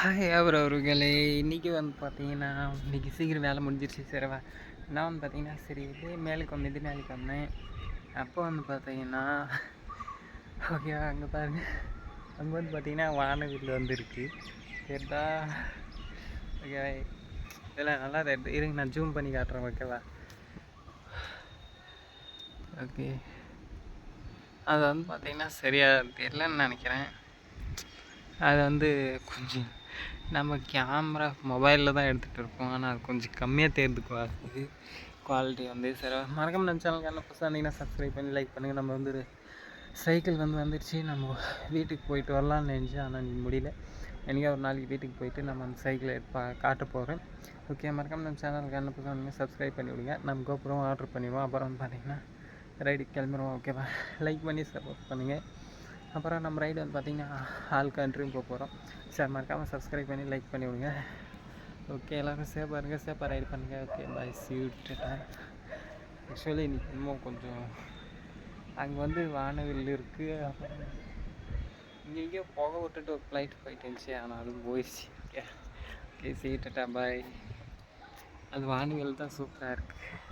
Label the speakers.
Speaker 1: Hi அவர் அவர்களே இன்றைக்கி வந்து பார்த்தீங்கன்னா இன்றைக்கி சீக்கிரம் வேலை முடிஞ்சிருச்சு சரிவா நான் வந்து பார்த்தீங்கன்னா சரி இதே மேலுக்கு வந்துட்டு இது மேலுக்கு வந்தேன். அப்போ வந்து பார்த்தீங்கன்னா ஓகேவா அங்கே பாருங்க. அங்கே வந்து பார்த்தீங்கன்னா வானவில் வந்துருக்கு சரிதா? ஓகேவா இதெல்லாம் நல்லா தெரியுது இருங்க நான் ஜூம் பண்ணி காட்டுறேன் ஓகேவா ஓகே அது வந்து பார்த்தீங்கன்னா சரியாக தெரியலன்னு நினைக்கிறேன். அது வந்து கொஞ்சம் நம்ம கேமரா மொபைலில் தான் எடுத்துகிட்டு இருப்போம். ஆனால் அது கொஞ்சம் கம்மியாக தெரியுது குவாலிட்டி குவாலிட்டி வந்து சரி மறக்காம நம்ம சேனலுக்கு என்ன புதுசாக இருந்தீங்கன்னா சப்ஸ்கிரைப் பண்ணி லைக் பண்ணுங்கள் நம்ம வந்து சைக்கிள் வந்து வந்துடுச்சு நம்ம வீட்டுக்கு போயிட்டு வரலாம்னு நினச்சேன் ஆனால் நீ முடியல. எனக்கே ஒரு நாளைக்கு வீட்டுக்கு போயிட்டு நம்ம அந்த சைக்கிளை பா காட்ட போகிறேன் ஓகே மறக்காம நம்ம சேனலுக்கு என்ன புதுசாக இருந்தீங்கன்னா சப்ஸ்கிரைப் பண்ணி விடுங்க. நம்ம கோப்புறம் ஆர்டர் பண்ணிடுவோம். அப்புறம் வந்து பார்த்தீங்கன்னா ரைடுக்கு கிளம்பிடுவோம் ஓகேவா லைக் பண்ணி சப்போர்ட் பண்ணுங்கள் அப்புறம் நம்ம ரைடு வந்து பார்த்திங்கன்னா ஆல் கண்ட்ரியும் போக போகிறோம் சார் மறக்காமல் சப்ஸ்கிரைப் பண்ணி லைக் பண்ணி விடுங்க. ஓகே எல்லோரும் சேஃபாக இருங்க சேஃபாக ரைடு பண்ணுங்கள் ஓகே பாய் சியூட் ஆக்சுவலி இன்றைக்கி இன்னும் கொஞ்சம் அங்கே வந்து வானவில் இருக்குது அப்புறம் இங்கே இங்கேயோ புகை விட்டுட்டு ஒரு ஃப்ளைட் போயிட்டு இருந்துச்சு. ஆனால் அதுவும் போயிடுச்சு ஓகே ஓகே சீட்டா பாய் அது வானவில் தான் சூப்பராக இருக்குது